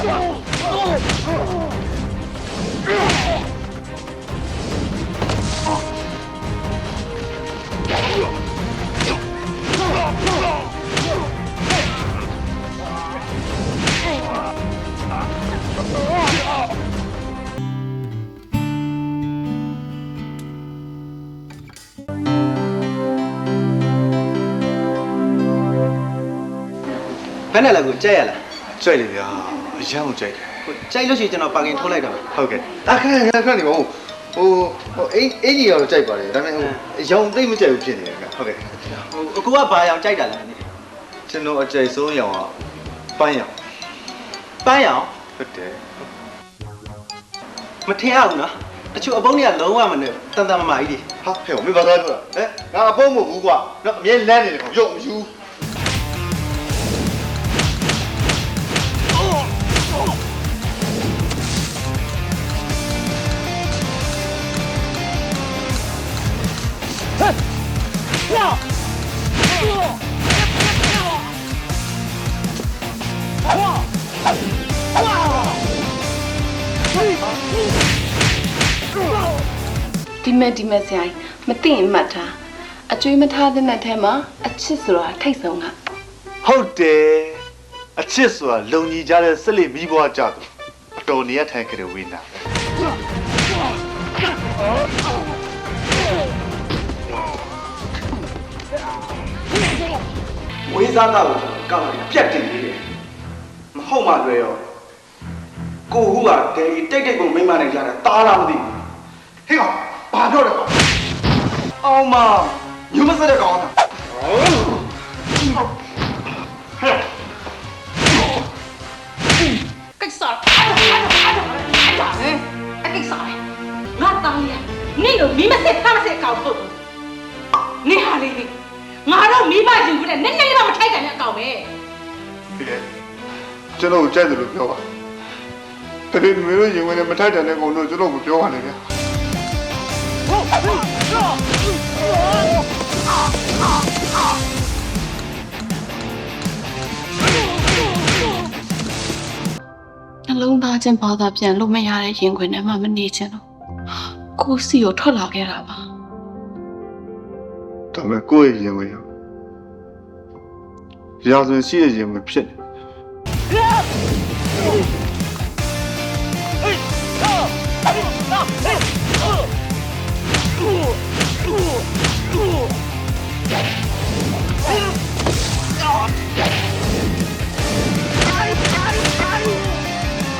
ဘယ်နဲ့လဲ ကိုကြက်ရလားကြိုက်တယ်ဗျာအရန်ကိုကြိုက်တယ်ကိုကြိုက်လို့ရှိရင်ကျွန်တော်ပါကင်ထုတ်လိုက်တော့ဟုတ်ကဲ့အခါခဏခဏနေပါဦးဟိုဟိုအင်းအင်းကြီးကတော့ကြိုက်ပါတယ်ဒါပေမဲ့ဟိုရောင်သိမ့်မကြိုက်ဘူးဖြစ်နေတယ်ဗျဟုတ်ကဲ့ဟိုအကူကဘာရောင်ကြိုက်တာလဲနိကျွန်တော်အကြိုက်ဆုံးရောင်ကပန်းရောင်ပန်းရောင်ဟုတ်တယ်မထင်ရဘူးနော်တချို့အပုံးတွေကလုံးဝမနဲ့တန်တန်မမာကြီးတွေဟာဟဲ့မင်းဘာသာပြောတာဟဲ့ငါအပုံးမဟုတ်ဘူးကွာနော်အမြဲလမ်းနေတယ်ကွာရုပ်မယူ ဒီမဲ့ဒီမဲ့ဆရာကြီးမသိရင်မှတ်ထားအကျွေးမထားတဲ့နဲ့ထဲမှာအချစ်ဆိုတာထိတ်ဆုံးကဟုတ်တယ်အချစ်ဆိုတာလုံကြီးကြတဲ့စလိမီးဘွားကြတယ်အတော်နေရထိုင်ကြတဲ့ဝိနာဝေးစားတော့ကောက်လိုက်ပြက်တင်နေတယ်မဟုတ်မှလွယ်ရော ကိုဟုကဒယ်လီတိတ်တိတ်ကိုမိမနဲ့ကြတာတားလားမသိဘူးဟေ့ကောင်ဘာပြောလဲကွာအောင်မညမစတဲ့ကောင်တာကိစ္စအဲ့ဒါအဲ့ဒါအဲ့ဒါအဲ့ဒါဟဲ့အကိစ္စလေငါတောင်းရနင့်တို့မိမစစ်ထားမစစ်ကောက်ဖို့နင်ဟာလေးလေးငါတော့မိမယူခဲ့တဲ့နည်းနည်းတော့မထိုက်တယ်နဲ့အကောင်ပဲဒီလေကျွန်တော်ကြိုက်တယ်လို့ပြောပါ တကယ်မင်းတို့ရင်ဝင်နဲ့မထိုက်တယ်တဲ့ကောင်တို့ကျွန်တော်မပြောပါနဲ့ဗျာနှလုံးသားချင်းဘာသာပြန်လို့မရတဲ့ရင်ခွင်ထဲမှာမနေချင်တော့ကိုယ်စီကိုထွက်လာခဲ့တာပါဒါပေမဲ့ကိုယ့်ရဲ့ရင်ဝင်ရောရာဇဝင်ရှိတဲ့ရင်ဝင်ဖြစ်နေ 哎